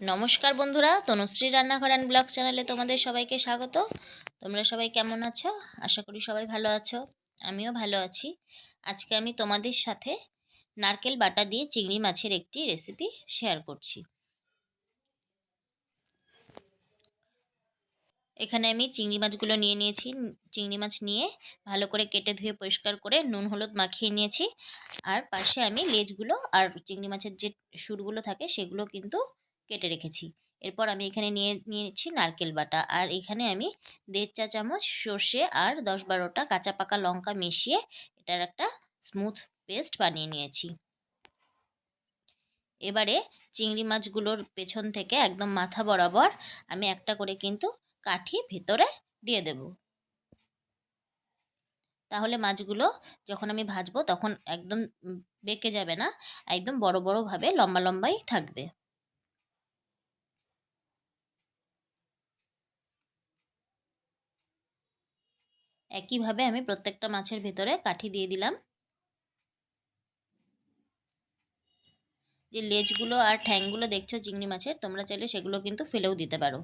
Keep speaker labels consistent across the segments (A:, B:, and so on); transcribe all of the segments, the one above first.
A: নমস্কার বন্ধুরা, তনুশ্রী রান্নাঘর অ্যান্ড ব্লগ চ্যানেলে তোমাদের সবাইকে স্বাগত। তোমরা সবাই কেমন আছো? আশা করি সবাই ভালো আছো। আমিও ভালো আছি। আজকে আমি তোমাদের সাথে নারকেল বাটা দিয়ে চিংড়ি মাছের একটি রেসিপি শেয়ার করছি। এখানে আমি চিংড়ি মাছগুলো নিয়ে নিয়েছি। চিংড়ি মাছ নিয়ে ভালো করে কেটে ধুয়ে পরিষ্কার করে নুন, হলুদ মাখিয়ে নিয়েছি। আর পাশে আমি লেজগুলো আর চিংড়ি মাছের যে সুরগুলো থাকে সেগুলো কিন্তু কেটে রেখেছি। এরপর আমি এখানে নিয়ে নিয়েছি নারকেল বাটা। আর এখানে আমি দেড় চা চামচ সর্ষে আর দশ বারোটা কাঁচা পাকা লঙ্কা মিশিয়ে এটার একটা স্মুথ পেস্ট বানিয়ে নিয়েছি। এবারে চিংড়ি মাছগুলোর পেছন থেকে একদম মাথা বরাবর আমি একটা করে কিন্তু কাঠি ভেতরে দিয়ে দেব। তাহলে মাছগুলো যখন আমি ভাজবো তখন একদম বেঁকে যাবে না, একদম বড় বড়ভাবে লম্বা লম্বাই থাকবে। একইভাবে আমি প্রত্যেকটা মাছের ভেতরে কাঠি দিয়ে দিলাম। যে লেজগুলো আর ঠ্যাংগুলো দেখছ চিংড়ি মাছের, তোমরা চাইলে সেগুলো কিন্তু ফেলেও দিতে পারো।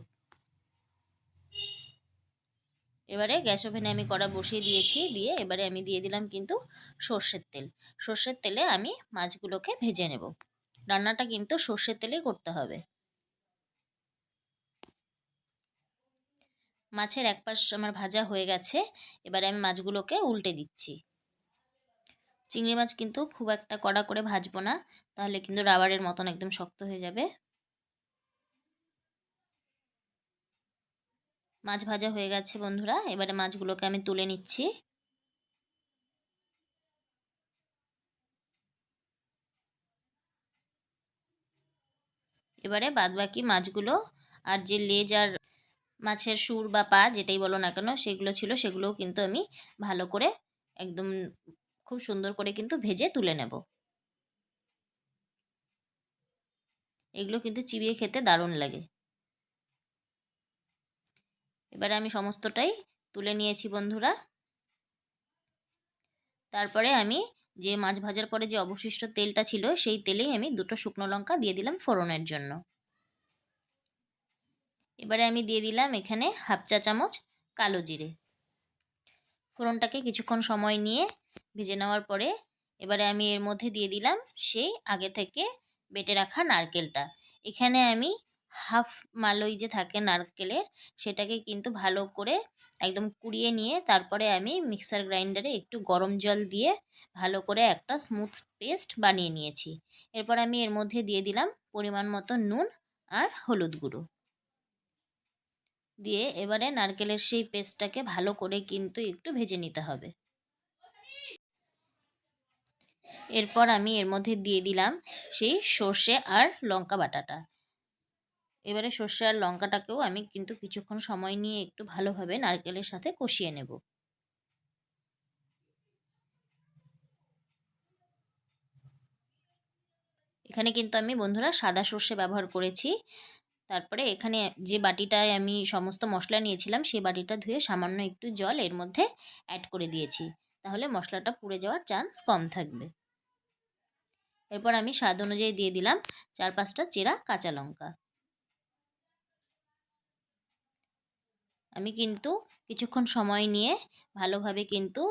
A: এবারে গ্যাস ওভেনে আমি কড়া বসিয়ে দিয়েছি, দিয়ে এবারে আমি দিয়ে দিলাম কিন্তু সর্ষের তেল। সর্ষের তেলে আমি মাছগুলোকে ভেজে নেব। রান্নাটা কিন্তু সর্ষের তেলেই করতে হবে। মাছের এক পাশ আমার ভাজা হয়ে গেছে, এবারে আমি মাছগুলোকে উল্টে দিচ্ছি। চিংড়ি মাছ কিন্তু খুব একটা কড়া করে ভাজবো না, তাহলে কিন্তু রাবারের মতন একদম শক্ত হয়ে যাবে। মাছ ভাজা হয়ে গেছে বন্ধুরা, এবারে মাছগুলোকে আমি তুলে নিচ্ছি। এবারে বাদবাকি মাছগুলো আর যে লেজ আর মাছের সুর বা পা যেটাই বলো না কেন, সেগুলো ছিল, সেগুলোও কিন্তু আমি ভালো করে একদম খুব সুন্দর করে কিন্তু ভেজে তুলে নেব। এগুলো কিন্তু চিবিয়ে খেতে দারুণ লাগে। এবারে আমি সমস্তটাই তুলে নিয়েছি বন্ধুরা। তারপরে আমি যে মাছ ভাজার পরে যে অবশিষ্ট তেলটা ছিল, সেই তেলেই আমি দুটো শুকনো লঙ্কা দিয়ে দিলাম ফোড়নের জন্য। এবারে আমি দিয়ে দিলাম এখানে হাফ চা চামচ কালো জিরে। ফোড়নটাকে কিছুক্ষণ সময় নিয়ে ভেজে নেওয়ার পরে এবারে আমি এর মধ্যে দিয়ে দিলাম সেই আগে থেকে বেটে রাখা নারকেলটা। এখানে আমি হাফ মালই যে থাকে নারকেলের, সেটাকে কিন্তু ভালো করে একদম কুড়িয়ে নিয়ে তারপরে আমি মিক্সার গ্রাইন্ডারে একটু গরম জল দিয়ে ভালো করে একটা স্মুথ পেস্ট বানিয়ে নিয়েছি। এরপর আমি এর মধ্যে দিয়ে দিলাম পরিমাণ মতো নুন আর হলুদ গুঁড়ো। দিয়ে এবারে নারকেলের সেই পেস্টটাকে ভালো করে কিন্তু একটু ভেজে নিতে হবে। এরপর আমি এর মধ্যে দিয়ে দিলাম সেই সর্ষে আর লঙ্কা বাটাটা। এবারে সর্ষে আর লঙ্কাটাকেও আমি কিন্তু কিছুক্ষণ সময় নিয়ে একটু ভালোভাবে নারকেলের সাথে কষিয়ে নেব। এখানে কিন্তু আমি বন্ধুরা সাদা সর্ষে ব্যবহার করেছি। তারপরে এখানে যে বাটিটায় আমি সমস্ত মশলা নিয়েছিলাম সেই বাটিটা ধুয়ে সামান্য একটু জল এর মধ্যে অ্যাড করে দিয়েছি। তাহলে মশলাটা পুড়ে যাওয়ার চান্স কম থাকবে। এরপর আমি স্বাদ অনুযায়ী দিয়ে দিলাম চার পাঁচটা চেরা কাঁচা লঙ্কা। আমি কিন্তু কিছুক্ষণ সময় নিয়ে ভালোভাবে কিন্তু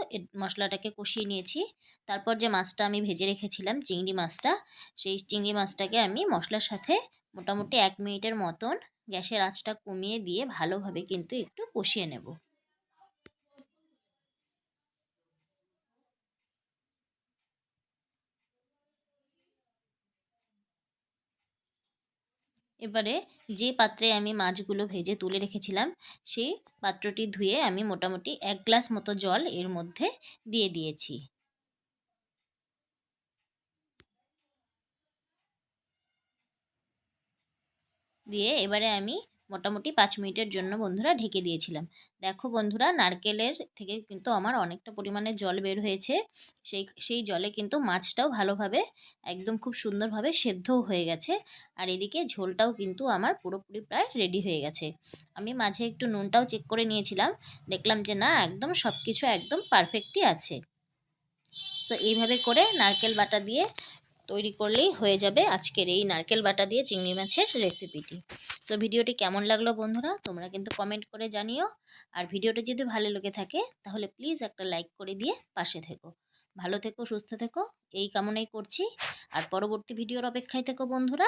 A: মশলাটাকে কষিয়ে নিয়েছি। তারপর যে মাছটা আমি ভেজে রেখেছিলাম, চিংড়ি মাছটা, সেই চিংড়ি মাছটাকে আমি মশলার সাথে মোটামুটি এক মিনিটের মতন গ্যাসের আঁচটা কমিয়ে দিয়ে ভালোভাবে কিন্তু একটু কষিয়ে নেব। এবারে যে পাত্রে আমি মাছগুলো ভেজে তুলে রেখেছিলাম, সেই পাত্রটি ধুয়ে আমি মোটামুটি এক গ্লাস মতো জল এর মধ্যে দিয়ে দিয়েছি। দিয়ে এবারে আমি মোটামুটি পাঁচ মিনিটের জন্য বন্ধুরা ঢেকে দিয়েছিলাম। দেখো বন্ধুরা, নারকেলের থেকে কিন্তু আমার অনেকটা পরিমাণে জল বের হয়েছে। সেই সেই জলে কিন্তু মাছটাও ভালোভাবে, একদম খুব সুন্দরভাবে সেদ্ধও হয়ে গেছে। আর এদিকে ঝোলটাও কিন্তু আমার পুরোপুরি প্রায় রেডি হয়ে গেছে। আমি মাঝে একটু নুনটাও চেক করে নিয়েছিলাম। দেখলাম যে না, একদম সব কিছু একদম পারফেক্টই আছে। সো এইভাবে করে নারকেল বাটা দিয়ে তৈরি করলেই হয়ে যাবে আজকের এই নারকেল বাটা দিয়ে চিংড়ি মাছের রেসিপিটি সো ভিডিওটি কেমন লাগল বন্ধুরা? তোমরা কিন্তু কমেন্ট করে জানিও। আর ভিডিওটা যদি ভালো লেগে থাকে, তাহলে প্লিজ একটা লাইক করে দিয়ে পাশে থেকো। ভালো থেকো, সুস্থ থেকো, এই কামনাই করছি। আর পরবর্তী ভিডিওর অপেক্ষায় থেকো বন্ধুরা।